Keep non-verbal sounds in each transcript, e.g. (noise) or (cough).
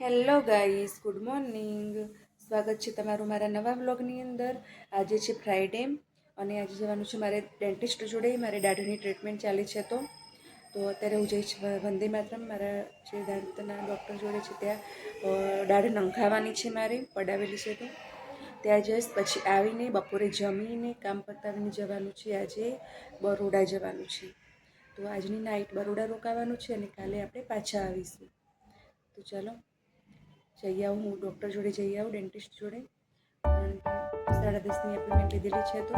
Hello guys good morning. સ્વાગત છે તમારું મારા નવા વ્લોગની અંદર. આજે છે ફ્રાઈડે અને આજે જવાનું છે મારે ડેન્ટિસ્ટ જોડે. મારે દાઢની ટ્રીટમેન્ટ ચાલી છે તો. તો અત્યારે હું જઈશ વંદે માતરમ. મારા જે દાંતના ડૉક્ટર જોડે છે ત્યાં દાઢ નંખાવાની છે મારે, પડાવેલી છે તો. ત્યાં જઈશ, પછી આવીને બપોરે જમીને કામ પતાવીને જવાનું છે આજે, બરોડા જવાનું છે. તો આજની નાઇટ બરોડા રોકાવાનું છે અને કાલે આપણે પાછા આવીશું. તો ચાલો. જઈ આવું, હું ડૉક્ટર જોડે જઈ આવું ડેન્ટિસ્ટ જોડે. સાડા દસની એપોઇન્ટમેન્ટ લીધેલી છે તો.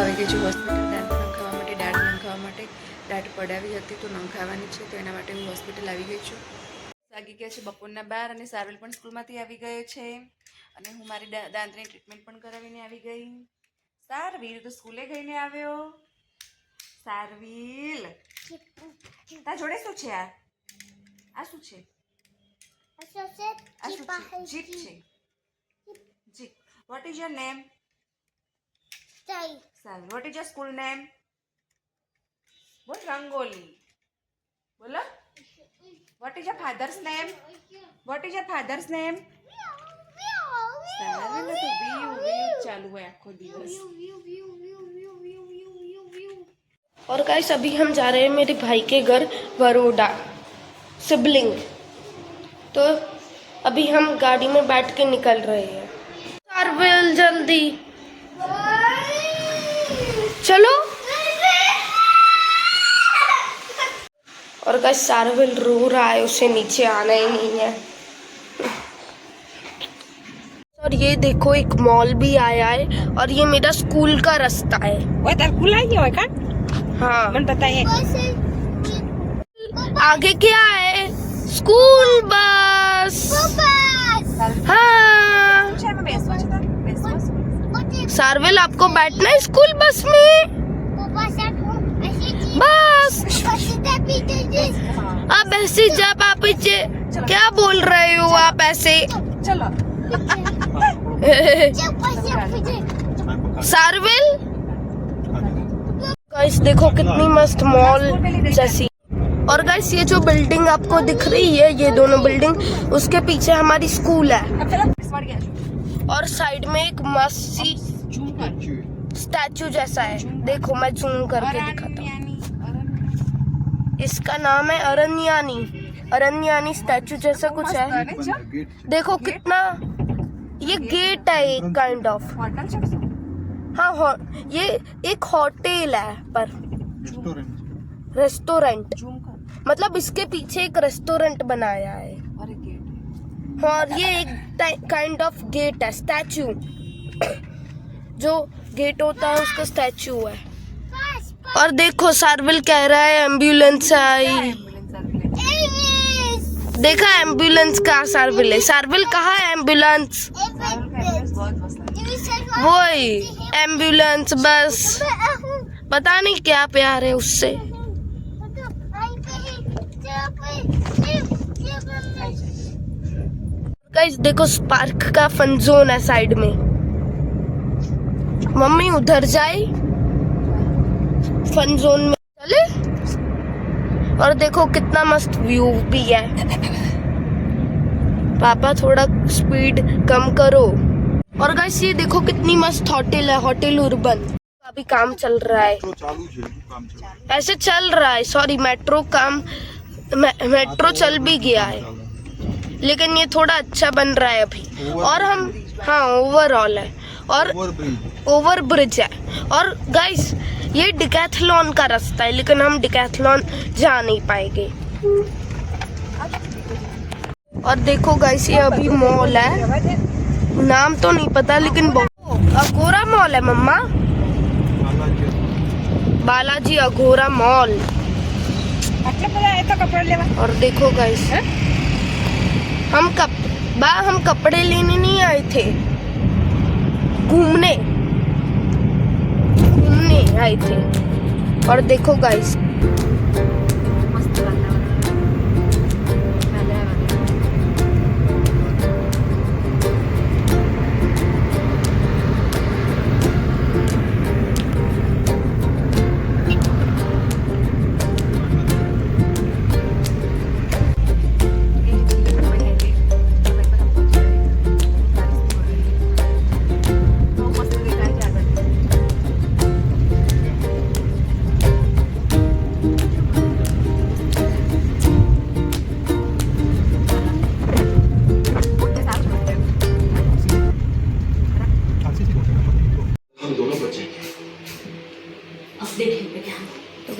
આવી ગઈ છું હોસ્પિટલ દાંત નંખાવા માટે દાઢ નંખાવા માટે દાઢ પડાવી હતી તો નંખાવાની છે, તો એના માટે હું હોસ્પિટલ આવી ગઈ છું. છે બપોરના બાર અને સારવેલ પણ સ્કૂલમાંથી આવી ગયો છે. અને હું મારી દાંતની ટ્રીટમેન્ટ પણ કરાવીને આવી ગઈ. સારવીર તો સ્કૂલે ગઈને આવ્યો. સારવીલ! તારા જોડે શું છે આ? આ શું છે? આ શું છે? જીપ છે. Jeep. What is your name સારું what is your school name બોલ રંગોલી. બોલો what is your father's name what is your father's name સારું ને તો વીવ વીવ ચાલુ હોય આખો દિવસ और गाइस अभी हम जा रहे हैं मेरे भाई के घर बड़ोडा सिबलिंग तो अभी हम गाड़ी में बैठ के निकल रहे हैं सारवेल जल्दी चलो का सारविल रो रहा है उसे नीचे आना ही नहीं है। और ये देखो एक मॉल भी आया है और ये मेरा स्कूल का रास्ता है। वो हाँ आगे क्या है? स्कूल बस हाँ। सार्वेल आपको बैठना है स्कूल बस में? बस आप ऐसे जब आप क्या बोल रहे हो आप ऐसे? सारवेल? गाइस देखो कितनी मस्त मॉल जैसी। और गाइस ये जो बिल्डिंग आपको दिख रही है ये दोनों बिल्डिंग उसके पीछे हमारी स्कूल है। और साइड में एक मस्त सी स्टैचू जैसा है। देखो मैं जूम करके दिखाता हूँ। इसका नाम है अरण्यानी। अरण्यानी स्टैचू जैसा कुछ है। देखो कितना ये गेट है एक काइंड ऑफ़ हाँ ये एक होटल है पर। रेस्टोरेंट मतलब इसके पीछे एक रेस्टोरेंट बनाया है। और हाँ, ये एक काइंड ऑफ़ गेट है स्टैचू (coughs) जो गेट होता है उसका स्टैचू है। और देखो सार्विल कह रहा है एंबुलेंस आई। देखा एंबुलेंस कहा सार्विल है? सार्विल कहा है एंबुलेंस वो एंबुलेंस बस। पता नहीं क्या प्यार है उससे। गाइस देखो स्पार्क का फन जोन है साइड में। मम्मी, उधर जाए फन जोन में। चले। और देखो कितना मस्त व्यू भी है। पापा थोड़ा स्पीड कम करो। और गैस ये देखो कितनी मस्त होटल है होटल उर्बन तो अभी काम चल रहा है। ऐसे चल रहा है। सॉरी मेट्रो काम मे, मेट्रो हाँ, तो चल भी गया है। लेकिन ये थोड़ा अच्छा बन रहा है अभी। और हम हाँ ओवरऑल है। और ओवर ब्रिज है। और गाइस ये डिकैथलॉन का रास्ता है, लेकिन हम डिकैथलॉन जा नहीं पाएँगे। और देखो गाइस ये अभी मॉल है। नाम तो नहीं पता, लेकिन अघोरा मॉल है मम्मा। बालाजी अघोरा मॉल और देखो गाइस हम कप बा, हम कपड़े लेने नहीं आए थे। घूमने। घूमने थी। और देखो गाइस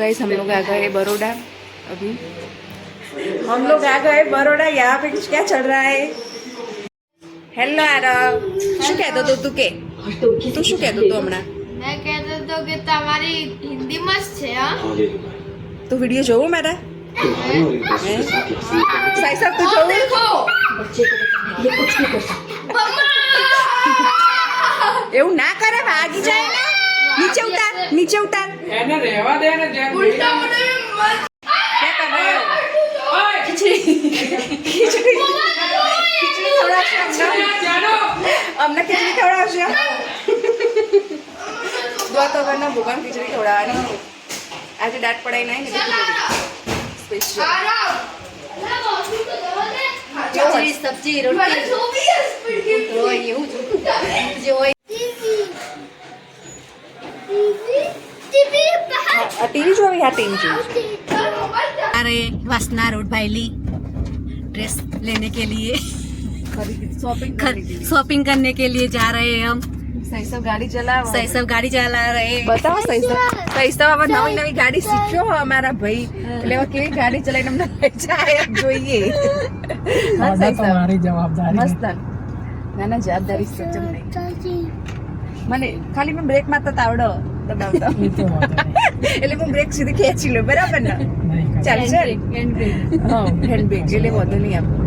गाइस हम लोग आ गए बड़ोड़ा अभी हम लोग आ गए बड़ोड़ा यहाँ पे क्या चल रहा है હેલો આરવ શું કહેતો તો તું કે તું શું કહેતો તો હમણાં મેં કહેતો હતો કે તમારી હિન્દી મસ્ત છે હા તું વિડીયો જોવું મારા હે? સાઈ સાહેબ તું જોવું એવું ના કરે ભાગી જાય ને નીચે ઉતાર નીચે ઉતાર. એને રહેવા દે ને જેમ ઉલટા અમને ખીચડી ખવડાવશે દો તો ઘરના ભગવાન ખીચડી ખવડાવવાની. આજે દાંત પડાઈ નહીં ને ખીચડી સબ્જી રોટલી. એવું જો. ટીવી જોવી આ ટીવી જોવી अरे वासना रोड भाईली ड्रेस लेने के लिए શોપિંગ खर- शॉपिंग करने के लिए जा रहे हैं हम સહી સબ ગાડી ચલાવો सही सब गाड़ी चला रहे हैं બતાવો સહી સબ સહી સબ હવે નવી નવી ગાડી શીખ્યો હો અમારા ભાઈ એટલે હવે કેવી ગાડી ચલાવીને અમને લઈ જાય એમ જોઈએ (laughs) હા, સહી સબ. તમારી જવાબદારી મસ્ત ના ના જવાબદારી સજમ નહીં મને ખાલી મેં બ્રેક મારતા તો આવડો દબાવતો એટલે હું બ્રેક સુધી ખેંચી લઉં બરાબર ને ચાલશે હા હેન્ડ બ્રેક એટલે વધુ નહીં આપો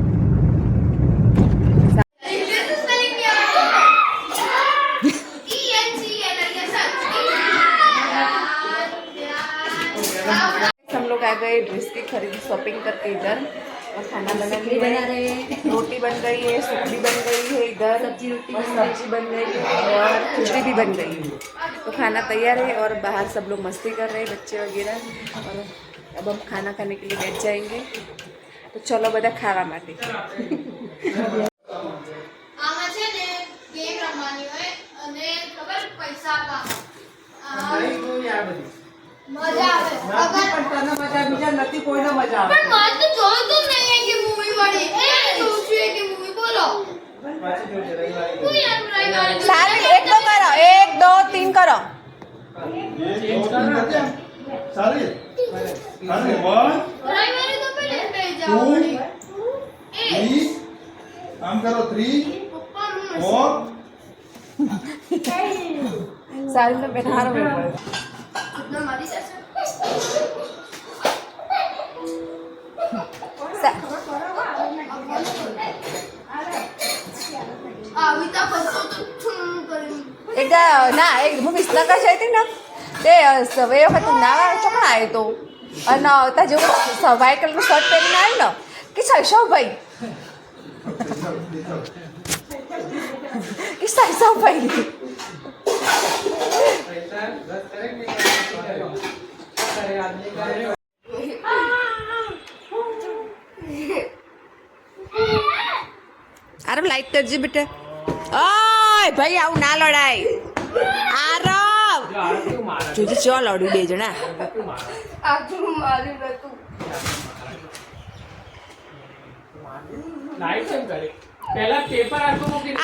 हम लोग आ गए ड्रेस की खरीदी शॉपिंग करके इधर और खाना बना लिया बना रहे हैं रोटी बन गई है सूखी बन गई है इधर सब्जी रोटी और सब्जी बन गई है और खिचड़ी भी बन गई है तो खाना तैयार है और बाहर सब लोग मस्ती कर रहे हैं बच्चे वगैरह और अब हम खाना खाने के लिए बैठ जाएंगे तो चलो બધા ખાવા માટે આમાં છે ને ગેમ રમવાની હોય અને ખબર પૈસા આપવાના મજા આવે અગર પણ મને તો જોયું જ નહીં કે મૂવી મળી એ જોઉં છું એ કે મૂવી બોલો હું મૂવી બોલો. સારું એક દો કરો એક દો તીન કરો. સારી સારી વન રવિવારે તો પેલે જ બેસી જાવ ટુ વળી. એ. થ્રી આમ કરો થ્રી ફોર. સારું તો બેન હારો એક ના, એક હું વિસનગર જઈ હતી ને, તે એ વખત નાવા ચોકડા આવ્યો તો. અને ત્યાં જેવું વાઈટ કલરનું શર્ટ પહેરીને આવ્યું ને કે શૈશવભાઈ કે શૈશવભાઈ આરમ લાઈટ કરજે બેટા. ઓય ભાઈ આવું ના લડાય. આરવ જોજે ચો લડ્યું બે જણા.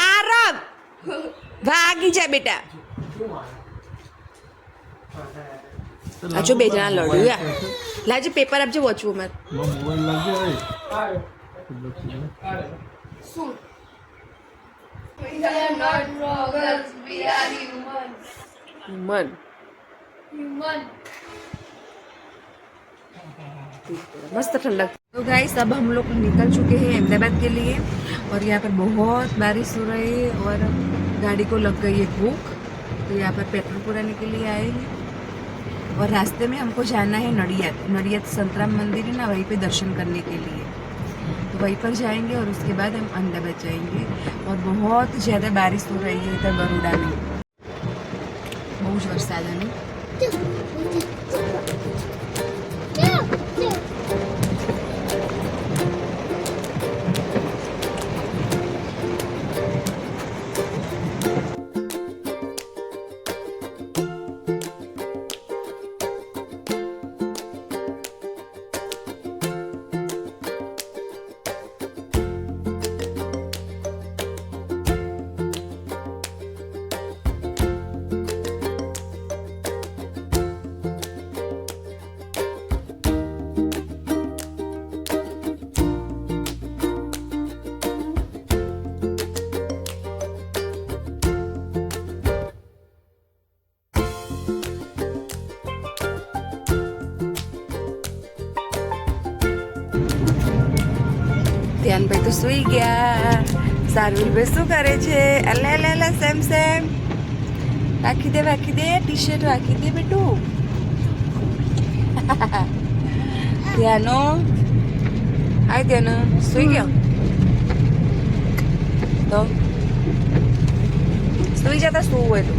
આરવ ભાગી જા બેટા. આ બે જણા લડ્યું યાર લાજે પેપર આપજે વોચવું મારે શું? We are not robbers, we are human. Human. मस्त ठंडक तो गाइस अब हम लोग निकल चुके हैं अहमदाबाद के लिए और यहाँ पर बहुत बारिश हो रही है और गाड़ी को लग गई है भूख। तो यहाँ पर पेट्रोल पुराने के लिए आए हैं। और रास्ते में हमको जाना है नडियाद नडियाद संतराम मंदिर है ना वहीं पे दर्शन करने के लिए। वहीं पर जाएँगे और उसके बाद हम अहमदाबाद जाएँगे और बहुत ज़्यादा बारिश हो रही है इधर बड़ोड़ा में। बहुत बरसात है ધ્યાનભાઈ તો સુઈ ગયા. સારવીલભાઈ શું કરે છે? અલે અલે અલે સેમ સેમ. રાખી દે રાખી દે ટી શર્ટ રાખી દે બેટું. (laughs) ધ્યાનો. હાય ધ્યાનો. સુઈ ગયો? તો? સુઈ જતા શું હોય તો?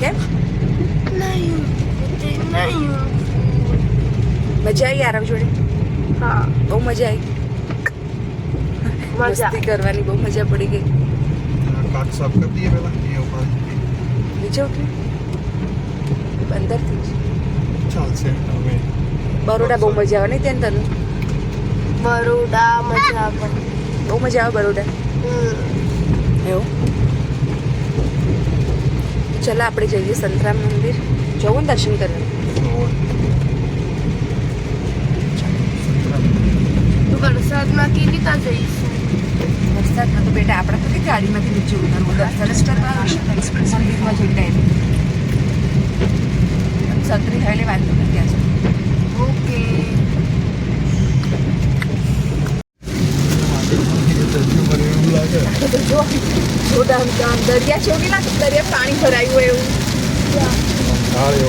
કેમ? não. મજા આવી આરવ જોડે? હા. બહુ મજા આવી મજા. મસ્તી કરવાની બહુ મજા પડી ગઈ. કાચ સાફ કરી દઈએ પહેલા? એ ઉપર નીચે ઉતરી અંદરથી. જ ચાલશે હવે. બરોડા બહુ મજા આવે નહીં ત્યાં તને? બરોડા મજા આવે. બહુ મજા આવે બરોડા? એવું? ચલો આપણે જઈએ સંતરામ મંદિર. જવું દર્શન કરવા તું વરસાદમાં કેવી રીતે જઈશું. વરસાદમાં તો બેટા આપણે તો કે ગાડીમાંથી નીચે ઉતરવું? દર્શન જ કરવા મંદિરમાં જઈ ટાઈમ છત્રી હાલે વાત કરી ત્યાં ઓકે એવું લાગે તો જો જો ડામ ડામ દરિયા જેવું નહીં લાગતું દરિયા પાણી ભરાયું હોય એવું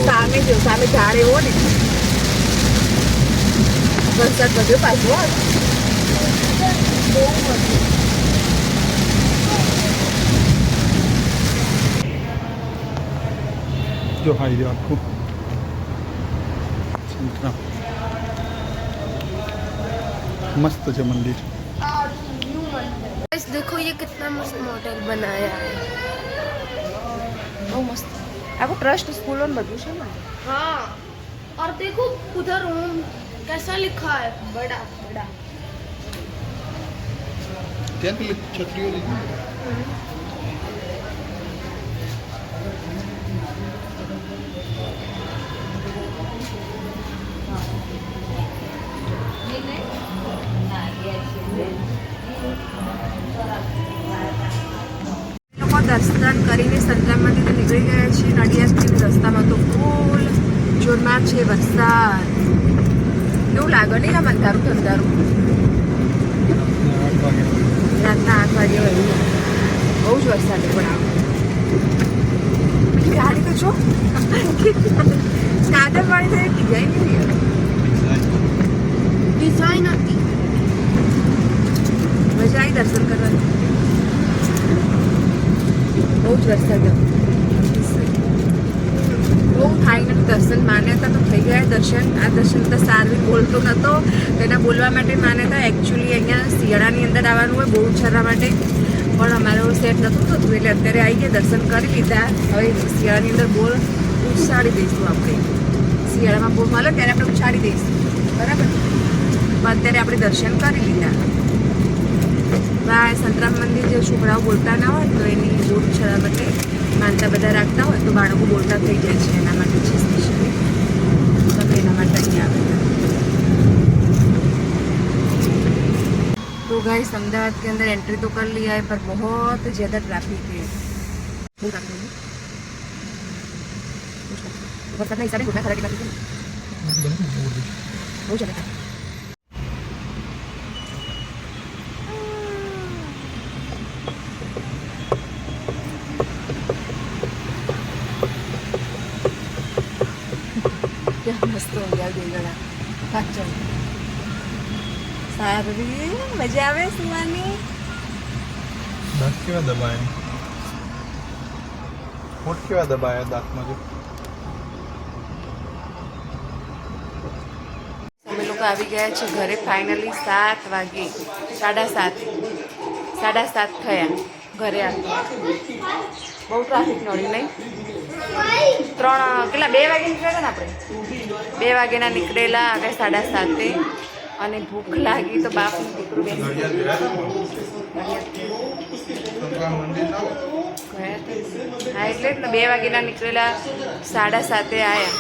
સામે જો સામે ઝાડ એવો ને. વરસાદ વધ્યો પાછો હો. બહુ વધ્યો. જો હા એ આખું સંતરામ મસ્ત છે મંદિર गाइस देखो ये कितना मस्त मॉडल बनाया है બહુ મસ્ત આખું ટ્રસ્ટ સ્કૂલો ને બધું છે ને हाँ और देखो उधर ओम कैसा लिखा है बड़ा बड़ा ત્યાં પેલી છત્રીઓ લીધી લોકો દર્શન કરીને સંતરામમાંથી તો નીકળી ગયા છે નડિયાદથી રસ્તામાં તો ફૂલ જોરમાર છે વરસાદ કેવું લાગે નહીં આ અંધારું અંધારું આઠ વાગે રાતના આઠ વાગે વહેલું બહુ જ વરસાદ પણ આવે ગાડી તો છો કાદર વાળી તો ડિઝાઇન હતી ડિઝાઇન હતી. મજા આવી દર્શન કરવાની. બહુ જ વરસાદ હતો. બહુ ફાઇનલ દર્શન માન્યતા તો થઈ ગયા દર્શન. આ દર્શન તો સારું બોલતો નહોતો તેના બોલવા માટે માન્યતા એકચ્યુઅલી અહીંયા શિયાળાની અંદર આવવાનું હોય, બહુ છરા માટે. પણ અમારો સેટ નહોતું થતું એટલે અત્યારે આવી ગયા, દર્શન કરી લીધા. હવે શિયાળાની અંદર બોલ ઉછાળી દઈશું આપણે. શિયાળામાં બોલ મળે ત્યારે આપણે ઉછાળી દઈશું. બરાબર? પણ અત્યારે આપણે દર્શન કરી લીધા. બા સંતરામ મંદિર જે છોકરાઓ બોલતા ના હોય તો એની બોલ ઉછાળવા માટે માનતા બધા રાખતા હોય તો બાળકો બોલતા થઈ જાય છે એના માટે છે સ્પેશિયલી તમે એના માટે અહીંયા आवे तो गाइस अहमदाबाद के अंदर एंट्री तो कर लिया है पर बहुत ज़्यादा ट्रैफिक है बहुत ट्रैफिक है वरसाद नहीं सारे घुटना खड़ा के बहुत ज़्यादा મજા આવે સુવાની? દાંત કેવા અમે લોકો આવી ગયા છે ઘરે ફાઇનલી સાત વાગે. સાડા સાત. સાડા સાત થયા. ઘરે બહુ ટ્રાફિક નડી નહીં? ત્રણ કેટલા બે વાગે નીકળ્યા ને આપણે? બે વાગ્યાના નીકળેલા આગળ સાડા સાતે. અને ભૂખ લાગી તો બાપનું. હા, એટલે જ ને બે વાગ્યાના નીકળેલા સાડા સાતે આવ્યા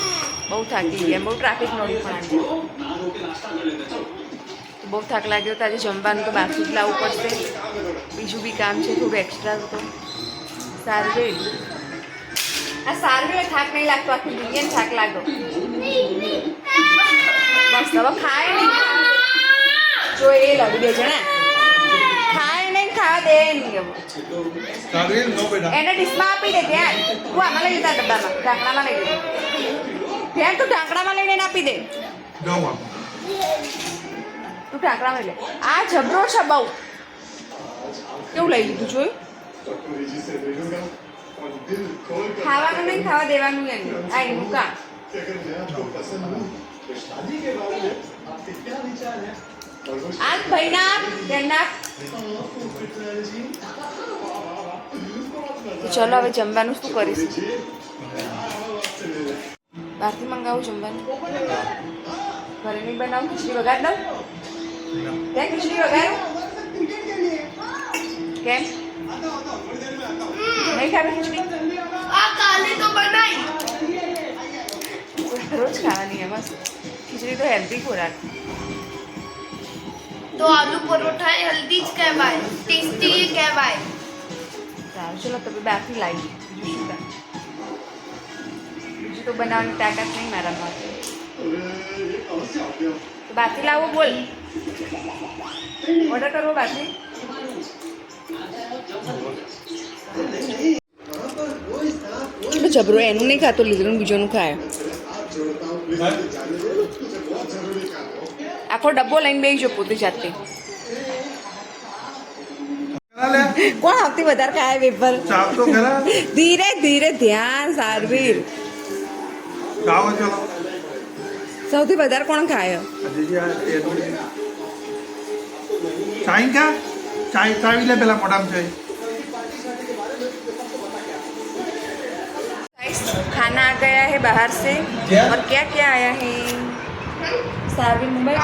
બહુ થાકી ગયા. બહુ ટ્રાફિક નડી પણ બહુ થાક લાગ્યો તો આજે જમવાનું તો બહારથી જ લાવવું પડશે. બીજું બી કામ છે, થોડું એક્સ્ટ્રા તો. સારું આ સારું થાક નહીં લાગતો. આખી દુનિયાને થાક લાગ્યો. બસ હવે ખાય નહીં. જો એ લાવી બે જણા. ખાય નહીં ખાવા દે નહીં નો એને ડીશમાં આપી દે ધ્યાન. તું આમાં લઈ જતા ડબ્બામાં ઢાંકણામાં લઈ લે ધ્યાન તું ઢાંકણામાં લઈને આપી દે. તું ઢાંકણામાં લે. આ જબરો છે બહુ. કેવું લઈ લીધું જોયું? ખાવાનું નહીં ખાવા દેવાનું એને આ એનું કામ આ ભાઈના તેમના ચલો હવે જમવાનું શું કરીશ? બહારથી મંગાવું જમવાનું. ઘરે નહીં બનાવું? ખીચડી વગાડ દઉં? ત્યાં ખીચડી વગાડું કેમ? નહીં ખાવી ખીચડી? કાલે તો બનાઈ રોજ ખાવાની એમાં બસ. ખીચડી તો હેલ્ધી ખોરાક. તો આલુ પરોઠા હેલ્ધી જ કહેવાય. ટેસ્ટી કહેવાય. સારું ચલો તમે બહારથી લાવી. બીજું શું કામ બીજું તો બનાવવાની તાકાત નહીં મારા માટે. તો બહારથી લાવો બોલ. ઓર્ડર કરવો બહારથી જબરો એનું નહીં ખાતો લીધું બીજોનું ખાય. આખો ડબ્બો લઈને બેસી જો પોતે જાતે લે કોણ સૌથી વધારે ખાય વેફર ચાપ તો ખરા ધીરે ધીરે ધ્યાન સારવીર ખાઓ ચલો સૌથી વધારે કોણ ખાય હજી આ ટેબલ ચાઈ કા ચાઈ ચાવી લે પેલા મોઢામાં ચાઈ गया है बाहर से क्या? और क्या क्या आया है सारवीर मुंबई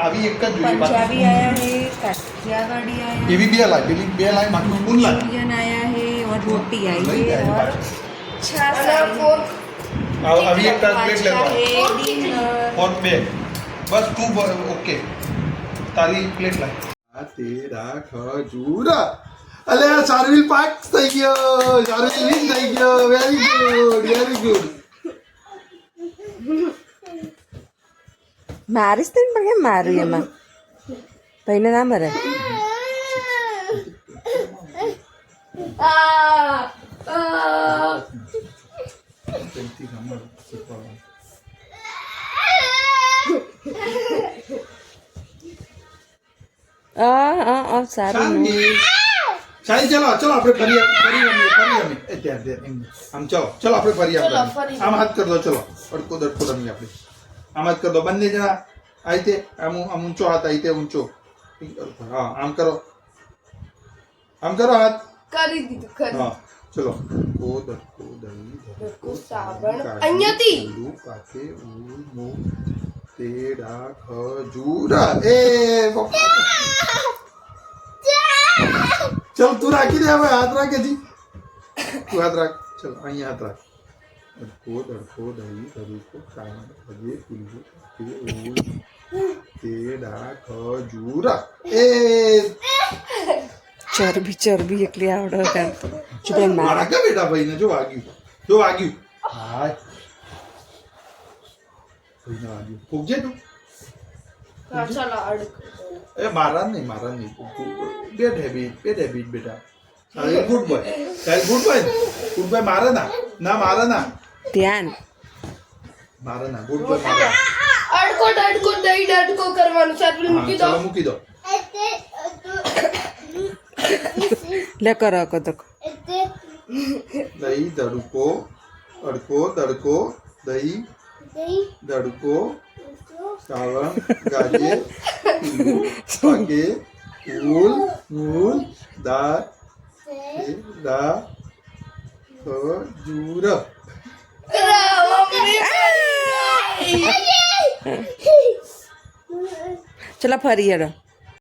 આવી એક જ જોઈએ पंजाबी आया है काठियावाड़ी आया એવી બે લાય પેલી બે લાય માથું ફૂલ લાય इंडियन आया है और रोटी आई नहीं है आई और बात। छाछ आई है। આવ- આવી એક તાર પ્લેટ पास्ता લેવા है डिनर और બે બસ તું બ- ઓકે તારી પ્લેટ લાય આ તેરા ખજૂરા અલે આ સારવીલ પાક થઈ ગયો સારવીલ વિન થઈ ગયો વેરી ગુડ વેરી ગુડ મારીશ તો પણ કેમ મારું એમાં ભાઈને ના મરે પેનથી રમણ શીખવાડવાનું. આ આ આ સારું સારવીલ સાઈ ચલો ચલો આપણે ફરી ફરી રમીએ ફરી રમીએ એ ત્યાં ત્યાં એમ. આમ ચલો ચલો આપણે ફરી આમ ચલો, રમીએ. ફરી આમ હાથ કરી દો ચલો અડકો દડકો રમીએ આપણે આમ હાથ કરી દો બંને જણા આ રીતે આમ આમ ઊંચો હાથ આ રીતે ઊંચો હા આમ કરો આમ કરો હાથ કરી દીધું કરી હા ચલો કો દડકો દહીં દડકો, સાબણ. અહીંયાથી. કાકે ઉ મુ તેડા ખજૂરા એ પપ્પા ચલ તું રાખી દે હવે હાથ રાખે જી તું હાથ રાખ ચલ અહીંયા હાથ રાખ દડકો દડકો દહીં દડકો કાન ભજે કુલ્લુ કાકે ઉ તેડા ખજૂરા એ ચરબી ચરબી એકલી આવડે કામ જો પેલા મારા મારા કે બેટા ભાઈને જો વાગ્યું જો વાગ્યું હા ભાઈને વાગ્યું ફૂગજે તું હા ચાલો અડક એ મારા નહીં મારા નહીં બેડ હેબિટ બેડ હેબિટ બેટા તારે ગુડ બોય તારે ગુડ બોય ગુડ બોય મારે ના ના મારે ના ધ્યાન મારે ના ગુડ બોય મારે ના. અડકો ડડકો દહીં ડડકો કરવાનું સારું હા, મૂકી દો ચલો મૂકી દો લે કરો કો તો દહીં દડકો અડકો દડકો દહીં દડકો सावन गाजे पाके उल मूल दा दा तो जूर चला फरी हेड़ो